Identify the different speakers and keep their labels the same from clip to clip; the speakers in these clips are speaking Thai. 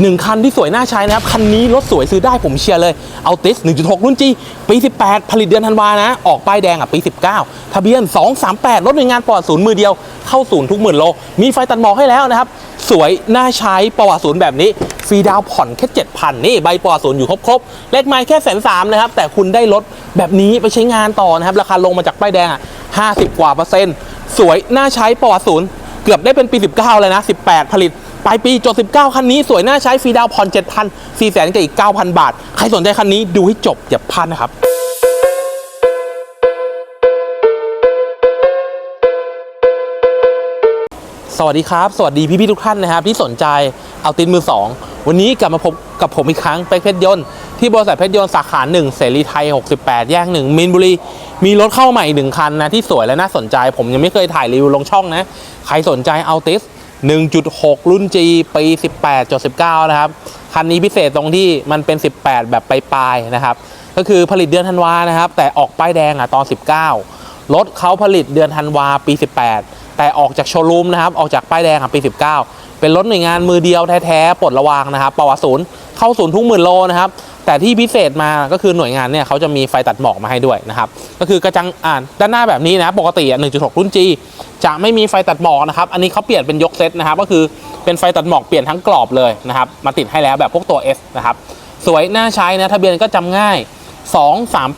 Speaker 1: หนึ่งคันที่สวยน่าใช้นะครับ คันนี้รถสวยซื้อได้ผมเชียร์เลยเอาติส1.6 รุ่นจีปี 18 ผลิตเดือนธันวานะ ออกป้ายแดงอะปี 19 ทะเบียน 238 รถหน่วยงานปลอดศูนย์มือเดียว เข้าศูนย์ทุกหมื่นโล มีไฟตัดหมอกให้แล้วนะครับ สวยน่าใช้ประวัติศูนย์แบบนี้ ฟรีดาวผ่อนแค่ 7,000 นี่ใบปลอดศูนย์อยู่ครบๆเลขไม้แค่แสนสามนะครับแต่คุณได้รถแบบนี้ไปใช้งานต่อนะครับราคาลงมาจากป้ายแดงอะ50 กว่าเปอร์เซ็นต์สวยน่าใช้ประวัติศูนย์เกือบได้เป็นปี 19 เลยนะ 18 ผลิต ปลายปีจด19 คันนี้สวยน่าใช้ฟรีดาวน์ผ่อน 7,000 4แสนกับอีก 9,000 บาท ใครสนใจคันนี้ดูให้จบอย่าพลาดนะครับสวัสดีครับ สวัสดีพี่ๆทุกท่านนะครับที่สนใจเอาตินมือ 2 วันนี้กลับมาพบกับผมอีกครั้งเป็กเพชรยนต์ที่บริษัทเพชรยนต์สาขา 1 เสรีไทย 68 แยก 1 มินบุรี มีรถเข้าใหม่หนึ่งคันนะที่สวยและน่าสนใจ ผมยังไม่เคยถ่ายรีวิวลงช่องนะ ใครสนใจเอาติส 1.6 รุ่น G ปี 18.19 นะครับ คันนี้พิเศษตรงที่มันเป็น 18 แบบปลายๆนะครับ ก็คือผลิตเดือนธันวานะครับ แต่ออกป้ายแดงอะตอน 19 รถเขาผลิตเดือนธันวาปี 18 แต่ออกจากโชว์รูมนะครับ ออกจากป้ายแดงอะปี 19 เป็นรถหน่วยงานมือเดียวแท้ๆปลดระวางนะครับปวศูนย์เข้าศูนย์ทุกหมื่นโลนะครับ แต่ที่พิเศษมาก็คือหน่วยงานเนี่ยเขาจะมีไฟตัดหมอกมาให้ด้วยนะครับ ก็คือกระจังอ่านด้านหน้าแบบนี้นะปกติอะ1.6 รุ่น G จะไม่มีไฟตัดหมอกนะครับ อันนี้เขาเปลี่ยนเป็นยกเซตนะครับ ก็คือเป็นไฟตัดหมอกเปลี่ยนทั้งกรอบเลยนะครับ มาติดให้แล้วแบบพวกตัว S นะครับ สวยน่าใช้นะทะเบียนก็จำง่าย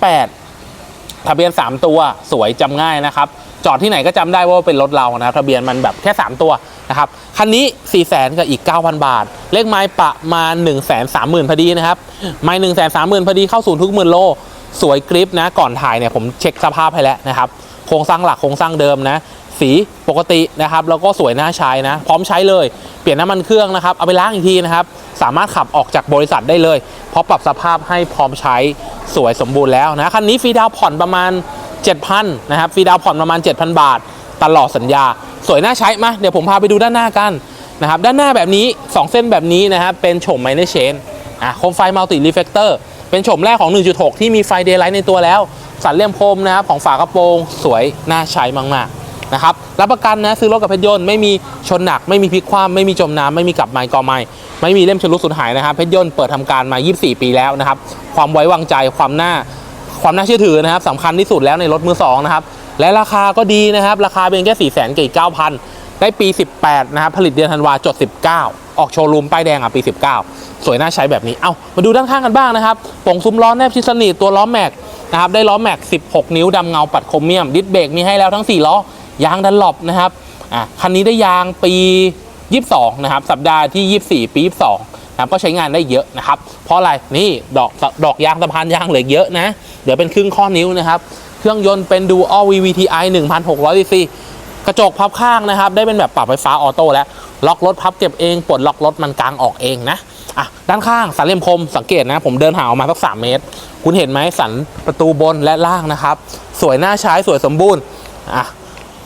Speaker 1: 238 ทะเบียน 3 ตัวสวยจำง่ายนะครับ จอดที่ไหนก็จำได้ว่าเป็นรถเรานะครับทะเบียนมันแบบแค่ 3 ตัวนะครับคันนี้ 4 0 0 0 0กับอีก 9,000 บาท เลขไม้ประมาณ 1 3 0 0 0 0พอดีนะครับไม้1 3 0 0 0 0พอดีเข้าศูนย์ทุกหมื่นโล สวยกริปนะก่อนถ่ายเนี่ยผมเช็คสภาพให้แล้วนะครับโครงสร้างหลักโครงสร้างเดิมนะสีปกตินะครับแล้วก็สวยน่าใช้นะ พร้อมใช้เลย เปลี่ยนน้ำมันเครื่องนะครับเอาไปล้างอีกทีนะครับสามารถขับออกจากบริษัทได้เลย เพราะปรับสภาพให้พร้อมใช้สวยสมบูรณ์แล้วนะคันนี้ฟรีดาวผ่อนประมาณ 7,000นะครับฟรีดาวผ่อนประมาณ 7,000 บาท ตลอดสัญญา สวยน่าใช้มาเดี๋ยวผมพาไปดูด้านหน้ากันนะครับด้านหน้าแบบนี้ 2 เส้นแบบนี้นะครับเป็นโฉมไมเนเชนอะโคมไฟมัลติรีเฟกเตอร์เป็นโฉมแรกของ 1.6 ที่มีไฟเดย์ไลท์ในตัวแล้ว สันเลี่ยมโคมนะครับของฝากระโปรงสวยน่าใช้มากๆนะครับรับประกันนะซื้อรถกับเพชรยนต์ไม่มีชนหนัก ไม่มีพลิกคว่ำไม่มีจมน้ำไม่มีกลับไม้กอไม้ไม่มีเล่มชำรุดสูญหายนะครับเพชรยนต์เปิดทำการมา 24 ปีแล้วนะครับความไว้วางใจความน่า ความน่าเชื่อถือนะครับสำคัญที่สุดแล้วในรถมือสองนะครับและราคาก็ดีนะครับราคาเพียงแค่4 0 0 0 0 0กับอีก9,000ได้ปี 18 นะครับ ผลิตเดือนธันวาจด 19 ออกโชว์รูมป้ายแดงอะปี 19 สวยน่าใช้แบบนี้ เอามาดูด้านข้างกันบ้างนะครับป่งซุ้มล้อแนบชิดสนิทตัวล้อแม็กนะครับ ได้ล้อแม็ก 16 นิ้วดำเงาปัดโครเมียม ดิสเบรกมีให้แล้วทั้ง 4 ล้อ ยางดันหลบนะครับ อะ คันนี้ได้ยางปี 22 นะครับ สัปดาห์ที่ 24 ปี 22 นะก็ใช้งานได้เยอะนะครับ เพราะอะไรนี่ดอกดอกยางสะพานยางเหลือเยอะนะเดี๋ยวเป็นครึ่งข้อนิ้วนะครับ เครื่องยนต์เป็น Dual VVTi 1,600 cc กระจกพับข้างนะครับ ได้เป็นแบบปรับไฟฟ้าออโต้แล้ว ล็อกรถพับเก็บเองปลดล็อกรถมันกลางออกเองนะอะด้านข้างสันเหลี่ยมคมสังเกตนะ ผมเดินหาออกมาสัก3เมตร คุณเห็นไหมสันประตูบนและล่างนะครับ สวยน่าใช้สวยสมบูรณ์อะ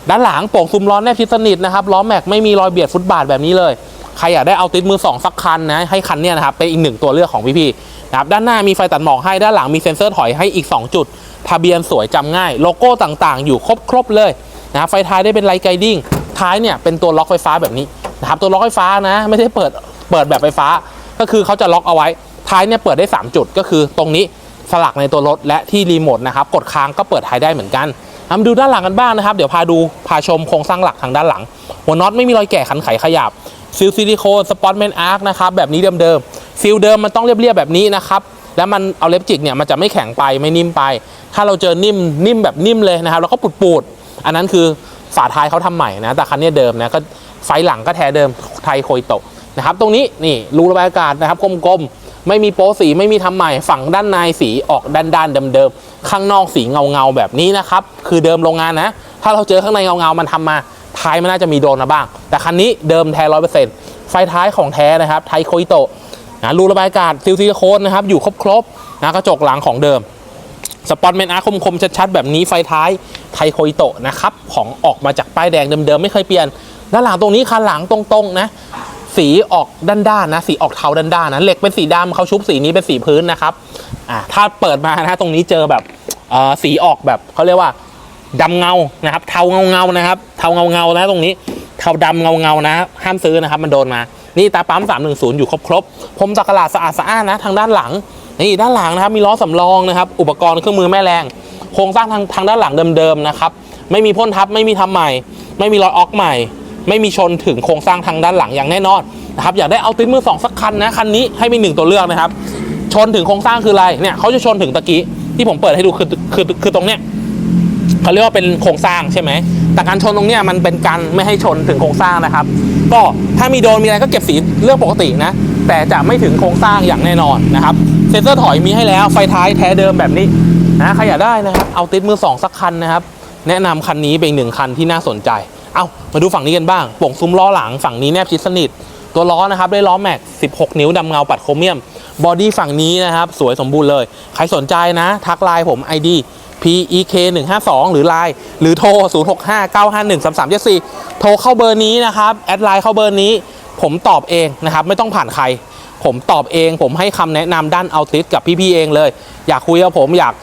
Speaker 1: ด้านหลังโป่งซุ้มล้อแนบชิดสนิทนะครับล้อแม็กไม่มีรอยเบียดฟุตบาทแบบนี้เลย ใครอยากได้เอาติดมือ2สักคันนะให้คันเนี้ยนะครับเป็นอีกหนึ่งตัวเลือกของพี่ๆนะครับด้านหน้ามีไฟตัดหมอกให้ด้านหลังมีเซ็นเซอร์ถอยให้อีก 2 จุด ทะเบียนสวยจำง่าย โลโก้ต่างๆ อยู่ครบๆเลยนะครับไฟท้ายได้เป็นไลท์ไกดิ้งท้ายเนี่ยเป็นตัวล็อกไฟฟ้าแบบนี้นะครับตัวล็อกไฟฟ้านะ ไม่ได้เปิดเปิดแบบไฟฟ้า ก็คือเขาจะล็อกเอาไว้ ท้ายเนี่ยเปิดได้ 3 จุดก็คือตรงนี้สลักในตัวรถและที่รีโมทนะครับกดค้างก็เปิดท้ายได้เหมือนกันมาดูด้านหลังกันบ้างนะครับ เดี๋ยวพาดูพาชมโครงสร้างหลักทางด้านหลัง หัวน็อตไม่มีรอยแก่ขันไขขยับ ซิลซิลิโคนสปอตแมนอาร์คนะครับแบบนี้เดิมๆฟิลเดิมมันต้องเรียบๆแบบนี้นะครับแล้วมันเอาเล็บจิกเนี่ยมันจะไม่แข็งไปไม่นิ่มไป ถ้าเราเจอนิ่มนิ่มแบบนิ่มเลยนะครับ แล้วก็ปูดๆอันนั้นคือฝาท้ายเขาทำใหม่นะแต่คันนี้เดิมนะก็ไฟหลังก็แท้เดิมไทยโคยโตะนะครับ ตรงนี้นี่รูระบายอากาศนะครับกลมๆ ไม่มีโป๊สีไม่มีทำใหม่ฝั่งด้านในสีออกด้านๆเดิมๆข้างนอกสีเงาๆแบบนี้นะครับ คือเดิมโรงงานนะ ถ้าเราเจอข้างในเงาๆมันทำมา ท้ายมันน่าจะมีโดนมาบ้าง แต่คันนี้เดิมแท้ร้อยเปอร์เซ็นต์ไฟท้ายของแท้นะครับ ไทโคอิโตะนะรูระบายอากาศซิลซิลิโคนนะครับ อยู่ครบๆนะกระจกหลังของเดิม สปอตเมนอาร์คมๆ ชัดๆ แบบนี้ไฟท้ายไทโคอิโตะนะครับ ของออกมาจากป้ายแดงเดิมๆ ไม่เคยเปลี่ยน ด้านหลังตรงนี้คันหลังตรงๆ นะ สีออกด้านๆนะ สีออกเทาด้านๆนะ เหล็กเป็นสีดำเขาชุบสีนี้เป็นสีพื้นนะครับ อ่าถ้าเปิดมานะตรงนี้เจอแบบสีออกแบบเขาเรียกว่า ดำเงานะครับ เทาเงาเงานะครับ เทาเงาเงานะตรงนี้ เทาดำเงาเงานะ ห้ามซื้อนะครับ มันโดนมา นี่ตาปั๊ม 310 อยู่ครบครบพรมจักรลาดสะอาดสะอ้านนะ ทางด้านหลัง นี่ด้านหลังนะครับ มีล้อสำรองนะครับ อุปกรณ์เครื่องมือแม่แรง โครงสร้างทางทางด้านหลังเดิมๆนะครับ ไม่มีพ่นทับ ไม่มีทำใหม่ ไม่มีรอยออกใหม่ ไม่มีชนถึงโครงสร้างทางด้านหลังอย่างแน่นอนนะครับ อยากได้เอาติดมือสองสักคันนะ คันนี้ให้มีหนึ่งตัวเลือกนะครับ ชนถึงโครงสร้างคืออะไร เนี่ยเขาจะชนถึงตะกี้ที่ผมเปิดให้ดูคือคือคือตรงเนี้ย เขาเรียกว่าเป็นโครงสร้างใช่ไหม แต่การชนตรงเนี้ยมันเป็นการไม่ให้ชนถึงโครงสร้างนะครับ ก็ถ้ามีโดนมีอะไรก็เก็บสีเรื่องปกตินะ แต่จะไม่ถึงโครงสร้างอย่างแน่นอนนะครับ เซ็นเซอร์ถอยมีให้แล้ว ไฟท้ายแท้เดิมแบบนี้นะใครอยากได้นะครับ เอาติดมือสองสักคันนะครับ แนะนำคันนี้เป็นหนึ่งคันที่น่าสนใจ เอามาดูฝั่งนี้กันบ้างโป่งซุ้มล้อหลังฝั่งนี้แนบชิดสนิท ตัวล้อนะครับได้ล้อแม็ก 16 นิ้วดำเงาปัดโครเมียม บอดี้ฝั่งนี้นะครับสวยสมบูรณ์เลย ใครสนใจนะ ทักไลน์ผม ID PEK 152หรือไลน์หรือโทร 065 951 3374 โทรเข้าเบอร์นี้นะครับ แอดไลน์เข้าเบอร์นี้ ผมตอบเองนะครับ ไม่ต้องผ่านใคร ผมตอบเอง ผมให้คำแนะนำด้านเอาติสกับพี่ๆเองเลย อยากคุยกับผมอยาก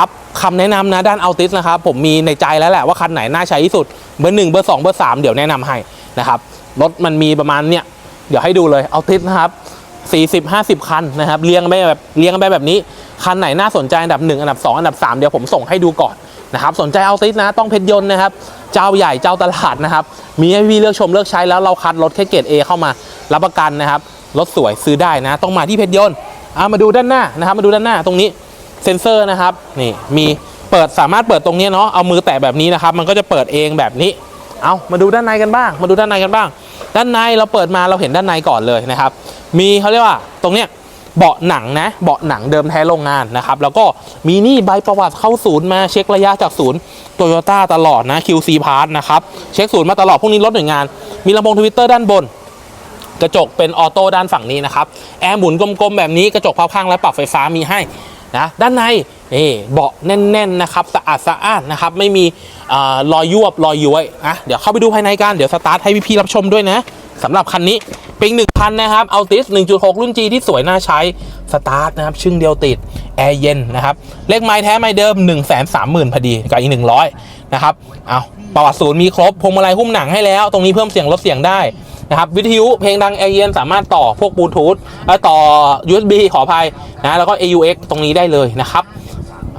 Speaker 1: รับคำแนะนำนะด้านเอาติสนะครับ ผมมีในใจแล้วแหละว่าคันไหนน่าใช้ที่สุด เบอร์หนึ่งเบอร์สองเบอร์สามเดี๋ยวแนะนำให้นะครับ รถมันมีประมาณเนี่ยเดี๋ยวให้ดูเลยเอาติสนะครับ 40 50 คันนะครับเรียงไปแบบเรียงไปแบบนี้ คันไหนน่าสนใจอันดับ 1 อันดับ 2 อันดับ 3 เดี๋ยวผมส่งให้ดูก่อนนะครับสนใจเอาติสนะต้องเพชรยนต์นะครับ เจ้าใหญ่เจ้าตลาดนะครับ มีให้พี่เลือกชมเลือกใช้แล้วเราคัดรถแค่เกรด A เข้ามารับประกันนะครับรถสวยซื้อได้นะ ต้องมาที่เพชรยนต์เอามาดูด้านหน้านะครับ มาดูด้านหน้าตรงนี้เซ็นเซอร์นะครับนี่มีเปิดสามารถเปิดตรงนี้เนาะเอามือแตะแบบนี้นะครับ มันก็จะเปิดเองแบบนี้ เอามาดูด้านในกันบ้าง มาดูด้านในกันบ้าง ด้านในเราเปิดมาเราเห็นด้านในก่อนเลยนะครับ มีเขาเรียกว่าตรงเนี้ยเบาะหนังนะเบาะหนังเดิมแท้โรงงานนะครับแล้วก็มีนี่ใบประวัติเข้าศูนย์มาเช็คระยะจากศูนย์โตโยต้าตลอดนะ QC Part นะครับเช็คศูนย์มาตลอดพวกนี้รถหน่วยงาน มีลำโพงทวิตเตอร์ด้านบน กระจกเป็นออโต้ด้านฝั่งนี้นะครับแอร์หมุนกลมๆแบบนี้กระจกพับข้างและปรับไฟฟ้ามีให้ นะด้านในนี่เบาะแน่นๆนะครับสะอาดสะอ้านนะครับไม่มีเอ่อรอยยวบรอยย้วยอะเดี๋ยวเข้าไปดูภายในกันเดี๋ยวสตาร์ทให้พี่ๆรับชมด้วยนะสำหรับคันนี้เป็นหนึ่งคันนะครับเอาติส1.6 รุ่น G ที่สวยน่าใช้สตาร์ทนะครับชึ่งเดียวติดแอร์เย็นนะครับเลขไม้แท้ไม้เดิม 1 3 0 0 0 0พอดีกับอีก 100 นะครับเอาประวัติศูนย์มีครบพวงมาลัยหุ้มหนังให้แล้ว ตรงนี้เพิ่มเสียงลดเสียงได้ นะครับวิทยุเพลงดังแอร์เย็นสามารถต่อพวกบลูทูธต่อ USB ขออภัยนะแล้วก็ AUX ตรงนี้ได้เลยนะครับ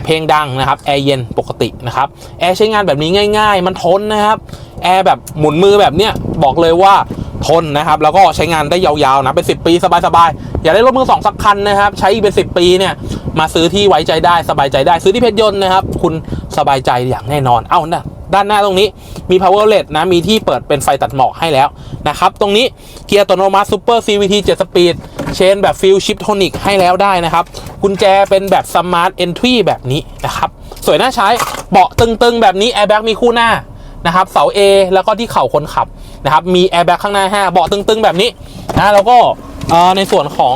Speaker 1: เพลงดังนะครับแอร์เย็นปกตินะครับแอร์ใช้งานแบบนี้ง่าย ๆ มันทนนะครับแอร์แบบหมุนมือแบบเนี้ยบอกเลยว่าทนนะครับแล้วก็ใช้งานได้ยาวๆนะเป็น 10 ปีสบายๆอย่าได้รถมือสองสักคันนะครับใช้อีกเป็น 10 ปีเนี่ยมาซื้อที่ไว้ใจได้สบายใจได้ ซื้อที่เพชรยนต์นะครับคุณสบายใจอย่างแน่นอนเอ้านะ ด้านหน้าตรงนี้มี power LED นะ มีที่เปิดเป็นไฟตัดหมอกให้แล้วนะครับ ตรงนี้เกียร์อัตโนมัติ Super CVT 7 Speed เชนแบบ ฟิลชิปโทนิกให้แล้วได้นะครับ กุญแจเป็นแบบ Smart Entry แบบนี้นะครับ สวยน่าใช้ เบาะตึงๆ แบบนี้ Airbag มีคู่หน้านะครับ เสา A แล้วก็ที่เข่าคนขับนะครับ มี Airbag ข้างหน้า 5 เบาะตึงๆ แบบนี้นะแล้วก็ในส่วนของ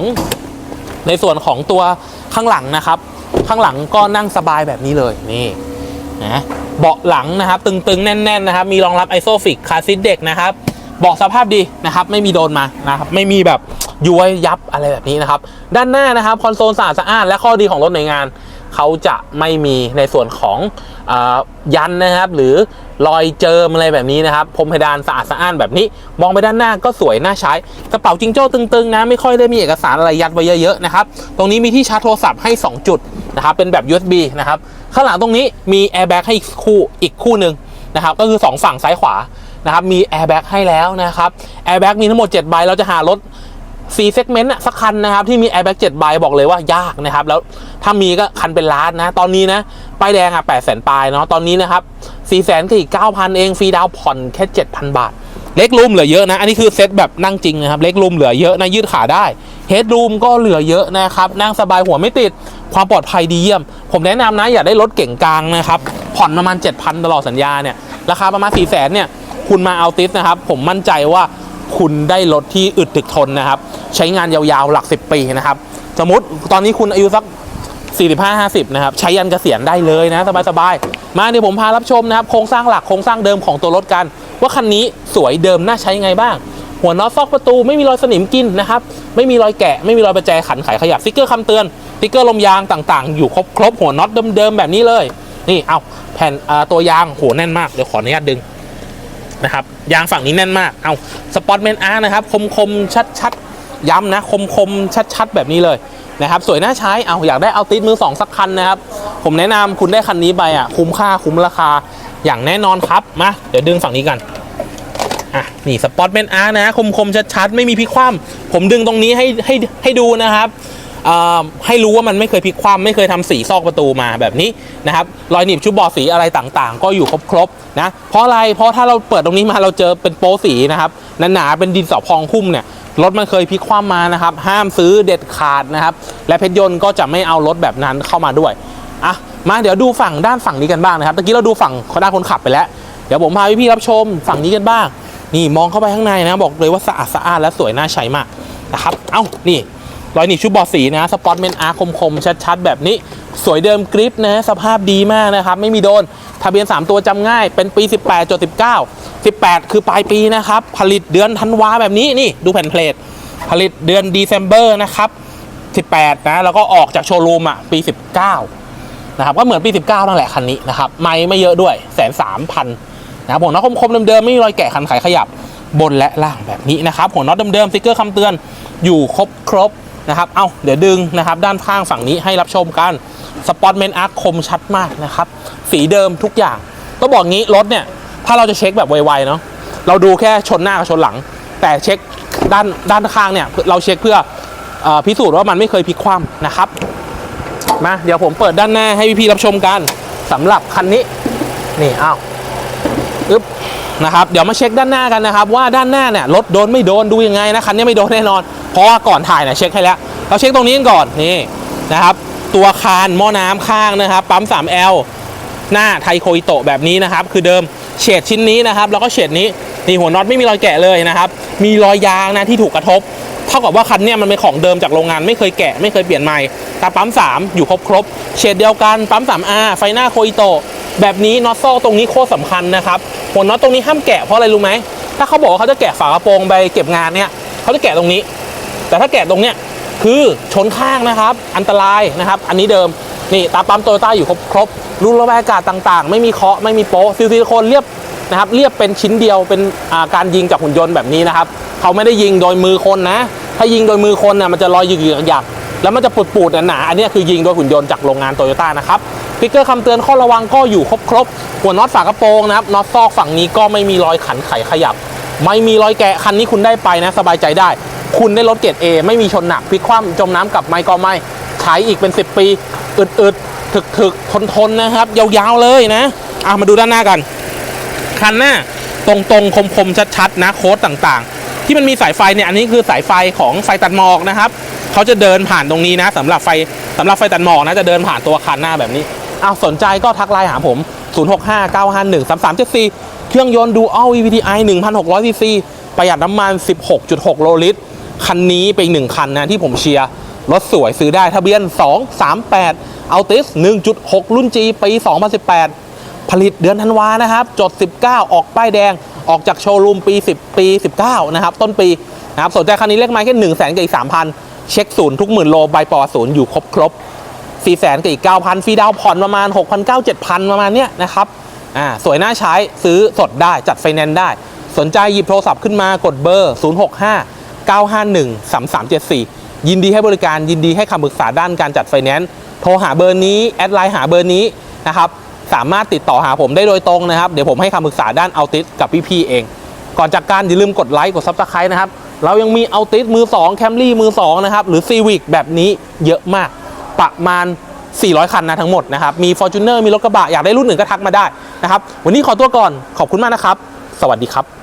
Speaker 1: ในส่วนของตัวข้างหลังนะครับ ข้างหลังก็นั่งสบายแบบนี้เลยนี่ นะเบาะหลังนะครับ ตึงๆ แน่นๆนะครับมีรองรับไอโซฟิกคาซิดเด็กนะครับเบาะสภาพดีนะครับ ไม่มีโดนมานะครับไม่มีแบบย้วยยับอะไรแบบนี้นะครับ ด้านหน้านะครับคอนโซลสะอาดสะอาดและข้อดีของรถหน่วยงาน เขาจะไม่มีในส่วนของอยันนะครับ หรือ รอยเจิมอะไรแบบนี้นะครับพรมเพดานสะอาดสะอ้านแบบนี้ มองไปด้านหน้าก็สวยน่าใช้ กระเป๋าจิงโจ้ตึงๆนะไม่ค่อยได้มีเอกสารอะไรยัดไว้เยอะๆนะครับตรงนี้มีที่ชาร์จโทรศัพท์ให้ 2 จุดนะครับเป็นแบบ USB นะครับข้างหลังตรงนี้มีแอร์แบ็กให้อีกคู่อีกคู่หนึ่งนะครับก็คือ 2 ฝั่งซ้ายขวานะครับมีแอร์แบ็กให้แล้วนะครับแอร์แบ็กมีทั้งหมด7ใบเราจะหารถ4 segment อะสักคันนะครับ ที่มี airbag 7ใบบอกเลยว่ายากนะครับ แล้วถ้ามีก็คันเป็นล้านนะ ตอนนี้นะ ป้ายแดงอะ8แสนปลายเนาะตอนนี้นะครับ 4แสนก็อีก 9,000 เองฟรีดาวผ่อนแค่ 7,000 บาท เล็กรูมเหลือเยอะนะ อันนี้คือเซ็ตแบบนั่งจริงนะครับ เล็กรูมเหลือเยอะนะยืดขาได้เฮดรูมก็เหลือเยอะนะครับ นั่งสบายหัวไม่ติดความปลอดภัยดีเยี่ยม ผมแนะนำนะอย่าได้รถเก่งกลางนะครับ ผ่อนประมาณ 7,000 ตลอดสัญญาเนี่ยราคาประมาณ 4 0 0 0 0 0เนี่ยคุณมาเอาติสนะครับ ผมมั่นใจว่าคุณได้รถที่อึดถึกทนนะครับ ใช้งานยาวๆหลัก 10 ปีนะครับ สมมติตอนนี้คุณอายุสัก 45-50 นะครับ ใช้ยันเกษียณได้เลยนะ สบายๆ มาเดี๋ยวผมพารับชมนะครับ โครงสร้างหลักโครงสร้างเดิมของตัวรถกัน ว่าคันนี้สวยเดิมน่าใช้ยังไงบ้าง หัวน็อตซอกประตูไม่มีรอยสนิมกินนะครับ ไม่มีรอยแกะ ไม่มีรอยประแจขันไขขยับสติ๊กเกอร์คำเตือนสติ๊กเกอร์ลมยางต่างๆ อยู่ครบครบหัวน็อตเดิมๆแบบนี้เลย นี่เอาแผ่นตัวยางโหแน่นมากเดี๋ยวขออนุญาตดึงนะครับยางฝั่งนี้แน่นมากเอาสปอตแมนอาร์นะครับคมคมชัดๆย้ำนะคมคมชัดชัดๆแบบนี้เลย นะครับสวยน่าใช้เอาอยากได้เอาติดมือสองสักคันนะครับ ผมแนะนำคุณได้คันนี้ไปอะคุ้มค่าคุ้มราคาอย่างแน่นอนครับมาเดี๋ยวดึงฝั่งนี้กันอะนี่สปอตเมนอาร์นะคมคมๆชัดๆไม่มีพลิกคว่ำผมดึงตรงนี้ให้ให้ให้ดูนะครับอ่าให้รู้ว่ามันไม่เคยพลิกคว่ำไม่เคยทำสีซอกประตูมาแบบนี้นะครับรอยหนีบชุบบอสีอะไรต่างๆ ก็อยู่ครบๆนะเพราะอะไรเพราะถ้าเราเปิดตรงนี้มาเราเจอเป็นโป๊สีนะครับ หนาๆเป็นดินสอพองคุ้มเนี่ยรถมันเคยพลิกคว่ำมานะครับ ห้ามซื้อเด็ดขาดนะครับ และเพชรยนต์ก็จะไม่เอารถแบบนั้นเข้ามาด้วยอะมาเดี๋ยวดูฝั่งด้านฝั่งนี้กันบ้างนะครับตะกี้เราดูฝั่งด้านคนขับไปแล้ว เดี๋ยวผมพาพี่ๆรับชมฝั่งนี้กันบ้าง นี่มองเข้าไปข้างในนะบอกเลยว่าสะอาดสะอาดและสวยน่าใช้มากนะครับ เอ้านี่รอยหนีบชุบบอดสีนะสปอตเมนอาร์คมๆชัดๆ แบบนี้สวยเดิมกริปนะสภาพดีมากนะครับ ไม่มีโดน ทะเบียน 3 ตัวจำง่ายเป็นปี 18จด19 18 คือปลายปีนะครับ ผลิตเดือนธันวาแบบนี้นี่ดูแผ่นเพลทผลิตเดือนเดซมเบอร์นะครับ 18 นะ แล้วก็ออกจากโชว์รูมอะปี 19 นะครับ ก็เหมือนปี 19 นั่นแหละคันนี้นะครับ ไม่ไม่เยอะด้วยแสนสามพันนะครับหัวน็อตคมๆเดิมๆไม่มีรอยแกะขันไขขยับบนและล่างแบบนี้นะครับหัวน็อตเดิมๆสติ๊กเกอร์คำเตือนอยู่ครบครบนะครับ เอาเดี๋ยวดึงนะครับ ด้านข้างฝั่งนี้ให้รับชมกัน สปอตเมนอาร์คมชัดมากนะครับ สีเดิมทุกอย่างต้องบอกงี้รถเนี่ย ถ้าเราจะเช็คแบบไวๆเนาะเราดูแค่ชนหน้ากับชนหลัง แต่เช็คด้านด้านข้างเนี่ยเราเช็คเพื่ออพิสูจน์ว่ามันไม่เคยพลิกคว่ำนะครับมาเดี๋ยวผมเปิดด้านหน้าให้พี่ๆรับชมกันสำหรับคันนี้นี่อ้าวอึ๊บนะครับเดี๋ยวมาเช็คด้านหน้ากันนะครับ ว่าด้านหน้าเนี่ยรถโดนไม่โดนดูยังไงนะคันนี้ไม่โดนแน่นอน เพราะว่าก่อนถ่ายเนี่ยเช็คให้แล้ว เราเช็คตรงนี้ก่อนนี่นะครับ ตัวคานหม้อน้ำข้างนะครับ ปั๊ม 3L หน้าไทโคอิโตะแบบนี้นะครับ คือเดิม เฉดชิ้นนี้นะครับแล้วก็เฉดนี้นี่หัวน็อตไม่มีรอยแกะเลยนะครับ มีรอยยางนะที่ถูกกระทบ เท่ากับว่าคันเนี้ยมันเป็นของเดิมจากโรงงานไม่เคยแกะไม่เคยเปลี่ยนใหม่แต่ปั๊ม 3 อยู่ครบครบๆเฉดเดียวกันปั๊ม 3R ไฟหน้าโคอิโตแบบนี้น็อตโซ่ตรงนี้โคตรสำคัญนะครับหัวน็อตตรงนี้ห้ามแกะเพราะอะไรรู้ไหมถ้าเขาบอกว่าเขาจะแกะฝากระโปรงไปเก็บงานเนี่ยเขาจะแกะตรงนี้ แต่ถ้าแกะตรงเนี้ยคือชนข้างนะครับ อันตรายนะครับ อันนี้เดิม นี่ตาปั๊มโตโยต้าอยู่ครบครบรูระบายอากาศต่างๆ ไม่มีเคาะไม่มีโป๊ซิลิโคนเรียบนะครับเรียบเป็นชิ้นเดียวเป็นาการยิงจากหุ่นยนต์แบบนี้นะครับเขาไม่ได้ยิงโดยมือคนนะ ถ้ายิงโดยมือคนน่ะมันจะลอยยึกหยักแล้วมันจะปูดๆหนาๆอันนี้คือยิงโดยหุ่นยนต์จากโรงงานโตโยต้านะครับสติ๊กเกอร์คำเตือนข้อระวังก็อยู่ครบครบหัวน็อตฝากระโปรงนะครับน็อตซอกฝั่งนี้ก็ไม่มีรอยขันไขขยับ ไม่มีรอยแกะคันนี้คุณได้ไปนะ สบายใจได้ คุณได้รถเกรด A ไม่มีชนหนักพลิกคว่ำจมน้ำกับไม่ก็ไม่ใช้อีกเป็น 10 ปี อึดๆถึกๆทนๆนะครับ ยาวๆเลยนะอะมาดูด้านหน้ากัน คันหน้าตรงๆคมๆชัดๆนะโค้ดต่างๆ ที่มันมีสายไฟเนี่ยอันนี้คือสายไฟของไฟตัดหมอกนะครับเขาจะเดินผ่านตรงนี้นะสำหรับไฟสำหรับไฟตัดหมอกนะจะเดินผ่านตัวคันหน้าแบบนี้อ้าวสนใจก็ทักไลน์หาผม 0659513374 เครื่องยนต์ดูอัล EVTi 1,600ซีซีประหยัดน้ำมัน 16.6 โลลิตร คันนี้เป็นหนึ่งคันนะที่ผมเชียร์ รถสวยซื้อได้ทะเบียน 238 a l t i s 1.6 รุ่น G ปี 2018 ผลิตเดือนธันวานะครับ จด 19 ออกป้ายแดง ออกจากโชว์รูมปี 10 ปี 19 นะครับ ต้นปีนะครับสนใจคันนี้เลขไม้แค่1 0 0 0 0กับอีก 3,000 เช็คศูนย์ทุกหมื่นโลใบปอศูนย์อยู่ครบครบ4 0 0 0 0กับอีก 9,000 ฟรีดาวผ่อนประมาณ 6 9 0 0 7,000 ประมาณเนี้ยนะครับอ่าสวยน่าใช้ซื้อสดได้จัดไฟแนนซ์ได้ สนใจหยิบโทรศัพท์ขึ้นมากดเบอร์ 065 951 3374 ยินดีให้บริการยินดีให้คำปรึกษาด้านการจัดไฟแนนซ์โทรหาเบอร์นี้แอดไลน์หาเบอร์นี้นะครับสามารถติดต่อหาผมได้โดยตรงนะครับ เดี๋ยวผมให้คำปรึกษาด้านเอาติสกับพี่ๆเอง ก่อนจากการอย่าลืมกดไลค์กดซับสไครต์นะครับ เรายังมีเอาติสมือ2แคมรี่มือ2นะครับหรือซีวิกแบบนี้เยอะมากประมาณ 400 คันนะทั้งหมดนะครับ มี Fortuner มีรถกระบะอยากได้รุ่นหนึ่งก็ทักมาได้นะครับ วันนี้ขอตัวก่อนขอบคุณมากนะครับ สวัสดีครับ